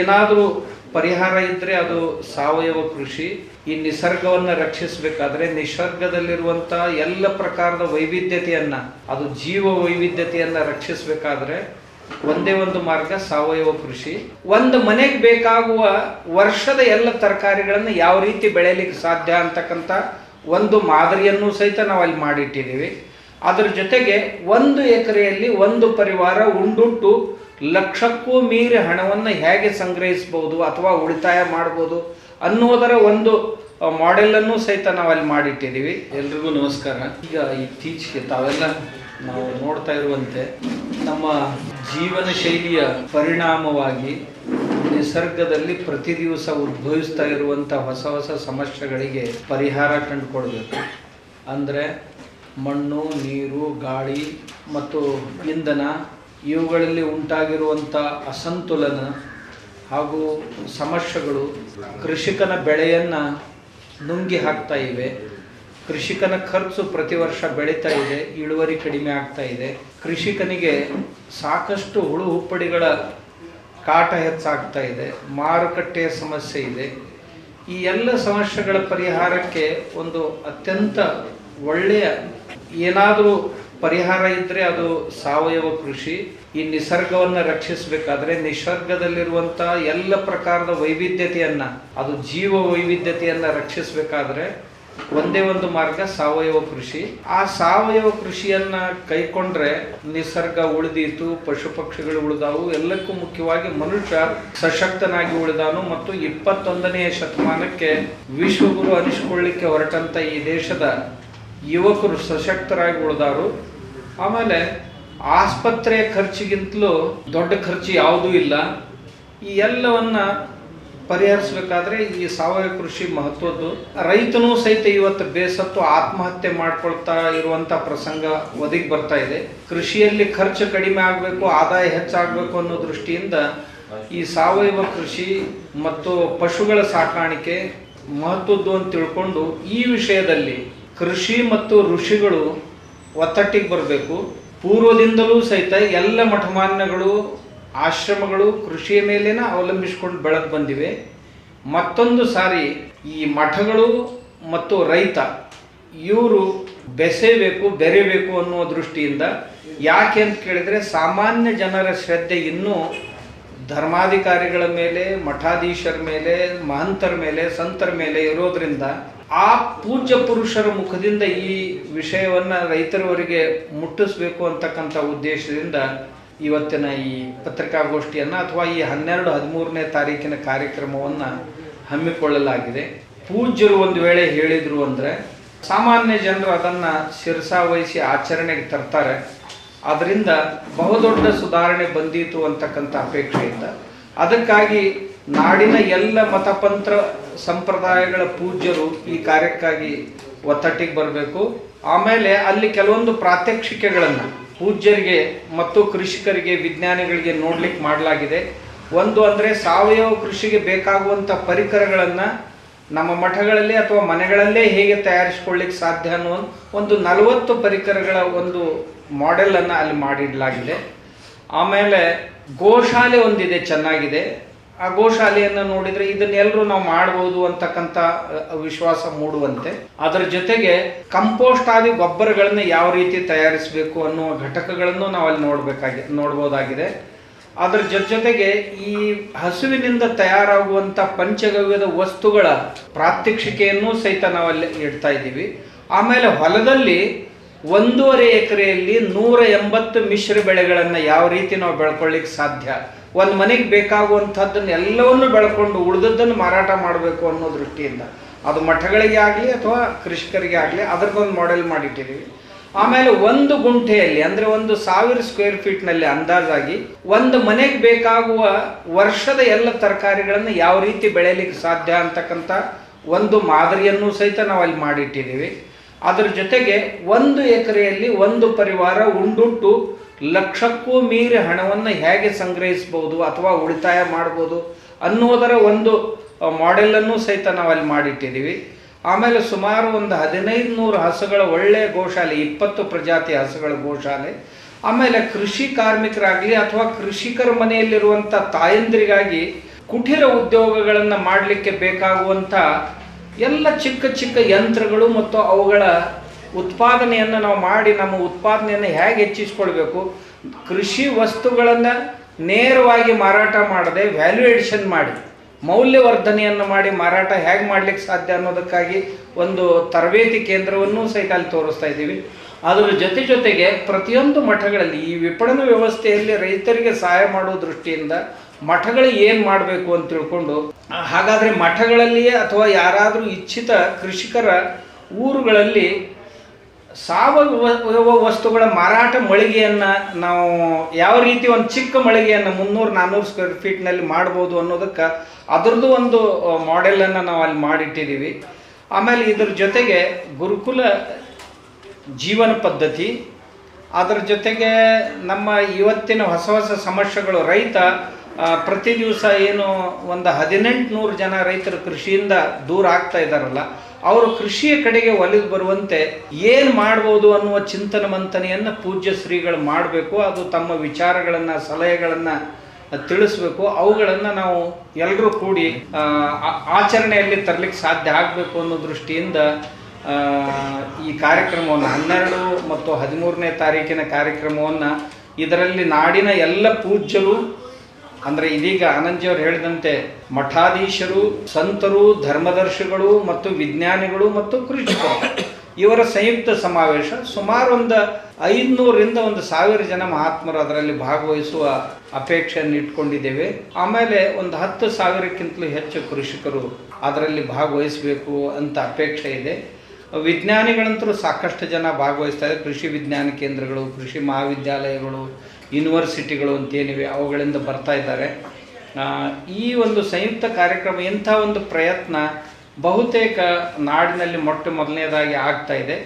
ಏನಾದರೂ ಪರಿಹಾರ ಇದ್ದರೆ ಅದು ಸಾವಯವ ಕೃಷಿ. ಈ ನಿಸರ್ಗವನ್ನು ರಕ್ಷಿಸಬೇಕಾದ್ರೆ ನಿಸರ್ಗದಲ್ಲಿರುವಂಥ ಎಲ್ಲ ಪ್ರಕಾರದ ವೈವಿಧ್ಯತೆಯನ್ನು, ಅದು ಜೀವ ವೈವಿಧ್ಯತೆಯನ್ನು ರಕ್ಷಿಸಬೇಕಾದ್ರೆ ಒಂದೇ ಒಂದು ಮಾರ್ಗ ಸಾವಯವ ಕೃಷಿ. ಒಂದು ಮನೆಗೆ ಬೇಕಾಗುವ ವರ್ಷದ ಎಲ್ಲ ತರಕಾರಿಗಳನ್ನು ಯಾವ ರೀತಿ ಬೆಳೆಯಲಿಕ್ಕೆ ಸಾಧ್ಯ ಅಂತಕ್ಕಂಥ ಒಂದು ಮಾದರಿಯನ್ನು ಸಹಿತ ನಾವು ಅಲ್ಲಿ ಮಾಡಿಟ್ಟಿದ್ದೀವಿ ಅದರ ಜೊತೆಗೆ ಒಂದು ಎಕರೆಯಲ್ಲಿ ಒಂದು ಪರಿವಾರ ಉಂಡುಟ್ಟು ಲಕ್ಷಕ್ಕೂ ಮೀರಿ ಹಣವನ್ನು ಹೇಗೆ ಸಂಗ್ರಹಿಸ್ಬೋದು ಅಥವಾ ಉಳಿತಾಯ ಮಾಡ್ಬೋದು ಅನ್ನೋದರ ಒಂದು ಮಾಡೆಲನ್ನು ಸಹಿತ ನಾವು ಅಲ್ಲಿ ಮಾಡಿಟ್ಟಿದ್ದೀವಿ. ಎಲ್ರಿಗೂ ನಮಸ್ಕಾರ. ಈಗ ಇತ್ತೀಚೆಗೆ ತಾವೆಲ್ಲ ನಾವು ನೋಡ್ತಾ ಇರುವಂತೆ ನಮ್ಮ ಜೀವನ ಶೈಲಿಯ ಪರಿಣಾಮವಾಗಿ ನಿಸರ್ಗದಲ್ಲಿ ಪ್ರತಿ ದಿವಸ ಉದ್ಭವಿಸ್ತಾ ಇರುವಂಥ ಹೊಸ ಹೊಸ ಸಮಸ್ಯೆಗಳಿಗೆ ಪರಿಹಾರ ಕಂಡುಕೊಳ್ಬೇಕು ಅಂದರೆ ಮಣ್ಣು, ನೀರು, ಗಾಳಿ ಮತ್ತು ಇಂಧನ ಇವುಗಳಲ್ಲಿ ಉಂಟಾಗಿರುವಂಥ ಅಸಂತುಲನ ಹಾಗೂ ಸಮಸ್ಯೆಗಳು ಕೃಷಿಕನ ಬೆಳೆಯನ್ನು ನುಂಗಿ ಹಾಕ್ತಾ ಇವೆ. ಕೃಷಿಕನ ಖರ್ಚು ಪ್ರತಿ ವರ್ಷ ಬೆಳೀತಾ ಇದೆ, ಇಳುವರಿ ಕಡಿಮೆ ಆಗ್ತಾ ಇದೆ. ಕೃಷಿಕನಿಗೆ ಸಾಕಷ್ಟು ಹುಳು ಹುಪ್ಪಡಿಗಳ ಕಾಟ ಹೆಚ್ಚಾಗ್ತಾ ಇದೆ, ಮಾರುಕಟ್ಟೆಯ ಸಮಸ್ಯೆ ಇದೆ. ಈ ಎಲ್ಲ ಸಮಸ್ಯೆಗಳ ಪರಿಹಾರಕ್ಕೆ ಒಂದು ಅತ್ಯಂತ ಒಳ್ಳೆಯ ಏನಾದರೂ ಪರಿಹಾರ ಇದ್ದರೆ ಅದು ಸಾವಯವ ಕೃಷಿ. ಈ ನಿಸರ್ಗವನ್ನು ರಕ್ಷಿಸಬೇಕಾದ್ರೆ ನಿಸರ್ಗದಲ್ಲಿರುವಂಥ ಎಲ್ಲ ಪ್ರಕಾರದ ವೈವಿಧ್ಯತೆಯನ್ನು, ಅದು ಜೀವ ವೈವಿಧ್ಯತೆಯನ್ನು ರಕ್ಷಿಸಬೇಕಾದ್ರೆ ಒಂದೇ ಒಂದು ಮಾರ್ಗ ಸಾವಯವ ಕೃಷಿ. ಆ ಸಾವಯವ ಕೃಷಿಯನ್ನ ಕೈಕೊಂಡ್ರೆ ನಿಸರ್ಗ ಉಳಿದೀತು, ಪಶು ಪಕ್ಷಿಗಳು ಉಳಿದಾವು, ಎಲ್ಲಕ್ಕೂ ಮುಖ್ಯವಾಗಿ ಮನುಷ್ಯ ಸಶಕ್ತನಾಗಿ ಉಳಿದಾನು ಮತ್ತು ಇಪ್ಪತ್ತೊಂದನೆಯ ಶತಮಾನಕ್ಕೆ ವಿಶ್ವಗುರು ಅನಿಸ್ಕೊಳ್ಳಿಕ್ಕೆ ಹೊರಟಂತ ಈ ದೇಶದ ಯುವಕರು ಸಶಕ್ತರಾಗಿ ಉಳಿದಾರು ಆಮೇಲೆ ಆಸ್ಪತ್ರೆ ಖರ್ಚಿಗಿಂತಲೂ ದೊಡ್ಡ ಖರ್ಚು ಯಾವುದೂ ಇಲ್ಲ. ಈ ಎಲ್ಲವನ್ನು ಪರಿಹರಿಸಬೇಕಾದ್ರೆ ಈ ಸಾವಯವ ಕೃಷಿ ಮಹತ್ವದ್ದು. ರೈತನೂ ಸಹಿತ ಇವತ್ತು ಬೇಸತ್ತು ಆತ್ಮಹತ್ಯೆ ಮಾಡ್ಕೊಳ್ತಾ ಇರುವಂಥ ಪ್ರಸಂಗ ಒದಗಿ ಬರ್ತಾ ಇದೆ. ಕೃಷಿಯಲ್ಲಿ ಖರ್ಚು ಕಡಿಮೆ ಆಗಬೇಕು, ಆದಾಯ ಹೆಚ್ಚಾಗಬೇಕು ಅನ್ನೋ ದೃಷ್ಟಿಯಿಂದ ಈ ಸಾವಯವ ಕೃಷಿ ಮತ್ತು ಪಶುಗಳ ಸಾಕಾಣಿಕೆ ಮಹತ್ವದ್ದು ಅಂತ ತಿಳ್ಕೊಂಡು ಈ ವಿಷಯದಲ್ಲಿ ಕೃಷಿ ಮತ್ತು ಋಷಿಗಳು ಒತ್ತಟ್ಟಿಗೆ ಬರಬೇಕು. ಪೂರ್ವದಿಂದಲೂ ಸಹಿತ ಎಲ್ಲ ಮಠಮಾನ್ಯಗಳು, ಆಶ್ರಮಗಳು ಕೃಷಿಯ ಮೇಲೇನ ಅವಲಂಬಿಸಿಕೊಂಡು ಬೆಳೆದು ಬಂದಿವೆ. ಮತ್ತೊಂದು ಸಾರಿ ಈ ಮಠಗಳು ಮತ್ತು ರೈತ ಇವರು ಬೆಸೆಯಬೇಕು ಬೆರೆಯಬೇಕು ಅನ್ನುವ ದೃಷ್ಟಿಯಿಂದ ಯಾಕೆ ಅಂತ ಕೇಳಿದರೆ ಸಾಮಾನ್ಯ ಜನರ ಶ್ರದ್ಧೆ ಇನ್ನೂ ಧರ್ಮಾಧಿಕಾರಿಗಳ ಮೇಲೆ, ಮಠಾಧೀಶರ ಮೇಲೆ, ಮಹಂತರ ಮೇಲೆ, ಸಂತರ ಮೇಲೆ ಇರೋದ್ರಿಂದ ಆ ಪೂಜ್ಯ ಪುರುಷರ ಮುಖದಿಂದ ಈ ವಿಷಯವನ್ನ ರೈತರವರಿಗೆ ಮುಟ್ಟಿಸ್ಬೇಕು ಅಂತಕ್ಕಂಥ ಉದ್ದೇಶದಿಂದ ಇವತ್ತಿನ ಈ ಪತ್ರಿಕಾಗೋಷ್ಠಿಯನ್ನ ಅಥವಾ ಈ ಹನ್ನೆರಡು, ಹದಿಮೂರನೇ ತಾರೀಕಿನ ಕಾರ್ಯಕ್ರಮವನ್ನ ಹಮ್ಮಿಕೊಳ್ಳಲಾಗಿದೆ. ಪೂಜ್ಯರು ಒಂದು ವೇಳೆ ಹೇಳಿದ್ರು ಅಂದ್ರೆ ಸಾಮಾನ್ಯ ಜನರು ಅದನ್ನ ಶಿರಸಾವಹಿಸಿ ಆಚರಣೆಗೆ ತರ್ತಾರೆ. ಅದರಿಂದ ಬಹುದೊಡ್ಡ ಸುಧಾರಣೆ ಬಂದಿತ್ತು ಅಂತಕ್ಕಂಥ ಅಪೇಕ್ಷೆಯಿಂದ. ಅದಕ್ಕಾಗಿ ನಾಡಿನ ಎಲ್ಲ ಮತಪಂತ್ರ ಸಂಪ್ರದಾಯಗಳ ಪೂಜ್ಯರು ಈ ಕಾರ್ಯಕ್ಕಾಗಿ ಒತ್ತಟ್ಟಿಗೆ ಬರಬೇಕು. ಆಮೇಲೆ ಅಲ್ಲಿ ಕೆಲವೊಂದು ಪ್ರಾತ್ಯಕ್ಷಿಕೆಗಳನ್ನು ಪೂಜ್ಯರಿಗೆ ಮತ್ತು ಕೃಷಿಕರಿಗೆ, ವಿಜ್ಞಾನಿಗಳಿಗೆ ನೋಡ್ಲಿಕ್ಕೆ ಮಾಡಲಾಗಿದೆ. ಒಂದು ಅಂದರೆ ಸಾವಯವ ಕೃಷಿಗೆ ಬೇಕಾಗುವಂಥ ಪರಿಕರಗಳನ್ನು ನಮ್ಮ ಮಠಗಳಲ್ಲಿ ಅಥವಾ ಮನೆಗಳಲ್ಲೇ ಹೇಗೆ ತಯಾರಿಸ್ಕೊಳ್ಳಿಕ್ಕೆ ಸಾಧ್ಯ ಅನ್ನೋ ಒಂದು ನಲವತ್ತು ಪರಿಕರಗಳ ಒಂದು ಮಾಡೆಲನ್ನು ಅಲ್ಲಿ ಮಾಡಿಡಲಾಗಿದೆ. ಆಮೇಲೆ ಗೋಶಾಲೆ ಒಂದಿದೆ, ಚೆನ್ನಾಗಿದೆ. ಆ ಗೋಶಾಲೆಯನ್ನು ನೋಡಿದರೆ ಇದನ್ನೆಲ್ಲರೂ ನಾವು ಮಾಡ್ಬೋದು ಅಂತಕ್ಕಂಥ ವಿಶ್ವಾಸ ಮೂಡುವಂತೆ. ಅದರ ಜೊತೆಗೆ ಕಂಪೋಸ್ಟ್ ಆದಿ ಗೊಬ್ಬರಗಳನ್ನು ಯಾವ ರೀತಿ ತಯಾರಿಸಬೇಕು ಅನ್ನುವ ಘಟಕಗಳನ್ನು ನಾವು ಅಲ್ಲಿ ನೋಡಬೇಕಾಗಿ, ನೋಡ್ಬೋದಾಗಿದೆ. ಅದರ ಜೊತೆ ಜೊತೆಗೆ ಈ ಹಸುವಿನಿಂದ ತಯಾರಾಗುವಂಥ ಪಂಚಗವ್ಯದ ವಸ್ತುಗಳ ಪ್ರಾತ್ಯಕ್ಷಿಕೆಯನ್ನು ಸಹಿತ ನಾವಲ್ಲಿ ಇಡ್ತಾ ಇದ್ದೀವಿ. ಆಮೇಲೆ ಹೊಲದಲ್ಲಿ ಒಂದೂವರೆ ಎಕರೆಯಲ್ಲಿ ನೂರ ಎಂಬತ್ತು ಮಿಶ್ರ ಬೆಳೆಗಳನ್ನು ಯಾವ ರೀತಿ ನಾವು ಬೆಳ್ಕೊಳ್ಳಿಕ್ಕೆ ಸಾಧ್ಯ? ಒಂದು ಮನೆಗೆ ಬೇಕಾಗುವಂಥದ್ದನ್ನು ಎಲ್ಲವನ್ನು ಬೆಳ್ಕೊಂಡು ಉಳಿದದ್ದನ್ನು ಮಾರಾಟ ಮಾಡಬೇಕು ಅನ್ನೋ ದೃಷ್ಟಿಯಿಂದ. ಅದು ಮಠಗಳಿಗೆ ಆಗಲಿ ಅಥವಾ ಕೃಷಿಕರಿಗೆ ಆಗಲಿ ಅದ್ರದ್ದೊಂದು ಮಾಡೆಲ್ ಮಾಡಿಟ್ಟಿದ್ದೀವಿ ಆಮೇಲೆ ಒಂದು ಗುಂಟೆಯಲ್ಲಿ, ಅಂದರೆ ಒಂದು ಸಾವಿರ ಸ್ಕ್ವೇರ್ ಫೀಟ್ನಲ್ಲಿ ಅಂದಾಜಾಗಿ, ಒಂದು ಮನೆಗೆ ಬೇಕಾಗುವ ವರ್ಷದ ಎಲ್ಲ ತರಕಾರಿಗಳನ್ನು ಯಾವ ರೀತಿ ಬೆಳೆಯಲಿಕ್ಕೆ ಸಾಧ್ಯ ಅಂತಕ್ಕಂಥ ಒಂದು ಮಾದರಿಯನ್ನು ಸಹಿತ ನಾವು ಅಲ್ಲಿ ಮಾಡಿಟ್ಟಿದ್ದೀವಿ ಅದರ ಜೊತೆಗೆ ಒಂದು ಎಕರೆಯಲ್ಲಿ ಒಂದು ಪರಿವಾರ ಉಂಡುಟ್ಟು ಲಕ್ಷಕ್ಕೂ ಮೀರಿ ಹಣವನ್ನು ಹೇಗೆ ಸಂಗ್ರಹಿಸ್ಬೋದು ಅಥವಾ ಉಳಿತಾಯ ಮಾಡ್ಬೋದು ಅನ್ನೋದರ ಒಂದು ಮಾಡೆಲನ್ನು ಸಹಿತ ನಾವು ಅಲ್ಲಿ ಮಾಡಿಟ್ಟಿದ್ದೀವಿ. ಆಮೇಲೆ ಸುಮಾರು ಒಂದು ಹದಿನೈದು ನೂರು ಹಸುಗಳ ಒಳ್ಳೆಯ ಗೋಶಾಲೆ, ಇಪ್ಪತ್ತು ಪ್ರಜಾತಿ ಹಸುಗಳ ಗೋಶಾಲೆ, ಆಮೇಲೆ ಕೃಷಿ ಕಾರ್ಮಿಕರಾಗಲಿ ಅಥವಾ ಕೃಷಿಕರ ಮನೆಯಲ್ಲಿರುವಂಥ ತಾಯಂದಿರಿಗಾಗಿ ಕುಟೀರ ಉದ್ಯೋಗಗಳನ್ನು ಮಾಡಲಿಕ್ಕೆ ಬೇಕಾಗುವಂಥ ಎಲ್ಲ ಚಿಕ್ಕ ಚಿಕ್ಕ ಯಂತ್ರಗಳು ಮತ್ತು ಅವುಗಳ ಉತ್ಪಾದನೆಯನ್ನು ನಾವು ಮಾಡಿ ನಮ್ಮ ಉತ್ಪಾದನೆಯನ್ನು ಹೇಗೆ ಹೆಚ್ಚಿಸ್ಕೊಳ್ಬೇಕು? ಕೃಷಿ ವಸ್ತುಗಳನ್ನು ನೇರವಾಗಿ ಮಾರಾಟ ಮಾಡದೆ ವ್ಯಾಲ್ಯೂಯೇಷನ್ ಮಾಡಿ, ಮೌಲ್ಯವರ್ಧನೆಯನ್ನು ಮಾಡಿ ಮಾರಾಟ ಹೇಗೆ ಮಾಡ್ಲಿಕ್ಕೆ ಸಾಧ್ಯ ಅನ್ನೋದಕ್ಕಾಗಿ ಒಂದು ತರಬೇತಿ ಕೇಂದ್ರವನ್ನು ಸಹಿತ ಅಲ್ಲಿ ತೋರಿಸ್ತಾ ಇದ್ದೀವಿ. ಅದರ ಜೊತೆ ಜೊತೆಗೆ ಪ್ರತಿಯೊಂದು ಮಠಗಳಲ್ಲಿ ಈ ವಿಪಣನ ವ್ಯವಸ್ಥೆಯಲ್ಲಿ ರೈತರಿಗೆ ಸಹಾಯ ಮಾಡುವ ದೃಷ್ಟಿಯಿಂದ ಮಠಗಳು ಏನು ಮಾಡಬೇಕು ಅಂತ ತಿಳ್ಕೊಂಡು, ಹಾಗಾದ್ರೆ ಮಠಗಳಲ್ಲಿಯೇ ಅಥವಾ ಯಾರಾದರೂ ಇಚ್ಛಿತ ಕೃಷಿಕರ ಊರುಗಳಲ್ಲಿ ಸಾವಯವ ವಸ್ತುಗಳ ಮಾರಾಟ ಮಳಿಗೆಯನ್ನು ನಾವು ಯಾವ ರೀತಿ ಒಂದು ಚಿಕ್ಕ ಮಳಿಗೆಯನ್ನು ಮುನ್ನೂರು ನಾನ್ನೂರು ಸ್ಕ್ವೇರ್ ಫೀಟ್ನಲ್ಲಿ ಮಾಡ್ಬೋದು ಅನ್ನೋದಕ್ಕೆ ಅದರದ್ದು ಒಂದು ಮಾಡೆಲನ್ನು ನಾವು ಅಲ್ಲಿ ಮಾಡಿಟ್ಟಿದ್ದೀವಿ ಆಮೇಲೆ ಇದ್ರ ಜೊತೆಗೆ ಗುರುಕುಲ ಜೀವನ ಪದ್ಧತಿ, ಅದರ ಜೊತೆಗೆ ನಮ್ಮ ಇವತ್ತಿನ ಹೊಸ ಹೊಸ ಸಮಸ್ಯೆಗಳು, ರೈತ ಪ್ರತಿ ದಿವಸ ಏನು ಒಂದು ಹದಿನೆಂಟು ನೂರು ಜನ ರೈತರು ಕೃಷಿಯಿಂದ ದೂರ ಆಗ್ತಾ ಇದ್ದಾರಲ್ಲ ಅವರು ಕೃಷಿಯ ಕಡೆಗೆ ಒಲಿದು ಬರುವಂತೆ ಏನು ಮಾಡ್ಬೋದು ಅನ್ನುವ ಚಿಂತನ ಮಂಥನೆಯನ್ನು ಪೂಜ್ಯ ಶ್ರೀಗಳು ಮಾಡಬೇಕು. ಅದು ತಮ್ಮ ವಿಚಾರಗಳನ್ನು, ಸಲಹೆಗಳನ್ನು ತಿಳಿಸ್ಬೇಕು. ಅವುಗಳನ್ನು ನಾವು ಎಲ್ಲರೂ ಕೂಡಿ ಆಚರಣೆಯಲ್ಲಿ ತರಲಿಕ್ಕೆ ಸಾಧ್ಯ ಆಗಬೇಕು ಅನ್ನೋ ದೃಷ್ಟಿಯಿಂದ ಈ ಕಾರ್ಯಕ್ರಮವನ್ನು ಹನ್ನೆರಡು ಮತ್ತು ಹದಿಮೂರನೇ ತಾರೀಕಿನ ಕಾರ್ಯಕ್ರಮವನ್ನು ಇದರಲ್ಲಿ ನಾಡಿನ ಎಲ್ಲ ಪೂಜ್ಯರು ಅಂದರೆ ಇದೀಗ ಆನಂದ್ಜಿಯವರು ಹೇಳಿದಂತೆ ಮಠಾಧೀಶರು, ಸಂತರು, ಧರ್ಮದರ್ಶಿಗಳು ಮತ್ತು ವಿಜ್ಞಾನಿಗಳು ಮತ್ತು ಕೃಷಿಕರು. ಇವರ ಸಂಯುಕ್ತ ಸಮಾವೇಶ ಸುಮಾರು ಒಂದು ಐದುನೂರರಿಂದ ಒಂದು ಸಾವಿರ ಜನ ಮಹಾತ್ಮರು ಅದರಲ್ಲಿ ಭಾಗವಹಿಸುವ ಅಪೇಕ್ಷೆಯನ್ನು ಇಟ್ಕೊಂಡಿದ್ದೇವೆ. ಆಮೇಲೆ ಒಂದು ಹತ್ತು ಸಾವಿರಕ್ಕಿಂತಲೂ ಹೆಚ್ಚು ಕೃಷಿಕರು ಅದರಲ್ಲಿ ಭಾಗವಹಿಸಬೇಕು ಅಂತ ಅಪೇಕ್ಷೆ ಇದೆ. ವಿಜ್ಞಾನಿಗಳಂತರೂ ಸಾಕಷ್ಟು ಜನ ಭಾಗವಹಿಸ್ತಾರೆ. ಕೃಷಿ ವಿಜ್ಞಾನ ಕೇಂದ್ರಗಳು, ಕೃಷಿ ಮಹಾವಿದ್ಯಾಲಯಗಳು ಯೂನಿವರ್ಸಿಟಿಗಳು ಅಂತೇನಿವೆ, ಅವುಗಳಿಂದ ಬರ್ತಾ ಇದ್ದಾರೆ. ಈ ಒಂದು ಸಂಯುಕ್ತ ಕಾರ್ಯಕ್ರಮ, ಇಂಥ ಒಂದು ಪ್ರಯತ್ನ ಬಹುತೇಕ ನಾಡಿನಲ್ಲಿ ಮೊಟ್ಟ ಮೊದಲನೇದಾಗಿ ಆಗ್ತಾ ಇದೆ.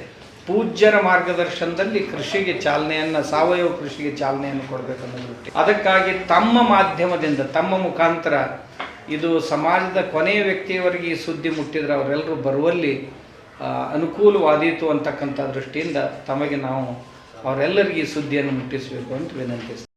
ಪೂಜ್ಯರ ಮಾರ್ಗದರ್ಶನದಲ್ಲಿ ಕೃಷಿಗೆ ಚಾಲನೆಯನ್ನು, ಸಾವಯವ ಕೃಷಿಗೆ ಚಾಲನೆಯನ್ನು ಕೊಡಬೇಕು ಅನ್ನೋದು ಅದಕ್ಕಾಗಿ ತಮ್ಮ ಮಾಧ್ಯಮದಿಂದ, ತಮ್ಮ ಮುಖಾಂತರ ಇದು ಸಮಾಜದ ಕೊನೆಯ ವ್ಯಕ್ತಿಯವರೆಗೆ ಈ ಸುದ್ದಿ ಮುಟ್ಟಿದರೆ ಅವರೆಲ್ಲರೂ ಬರುವಲ್ಲಿ ಅನುಕೂಲವಾದೀತು ಅಂತಕ್ಕಂಥ ದೃಷ್ಟಿಯಿಂದ ತಮಗೆ ನಾವು ಅವರೆಲ್ಲರಿಗೂ ಈ ಸುದ್ದಿಯನ್ನು ಮುಟ್ಟಿಸಬೇಕು ಅಂತ ವಿನಂತಿಸ್ತೀನಿ.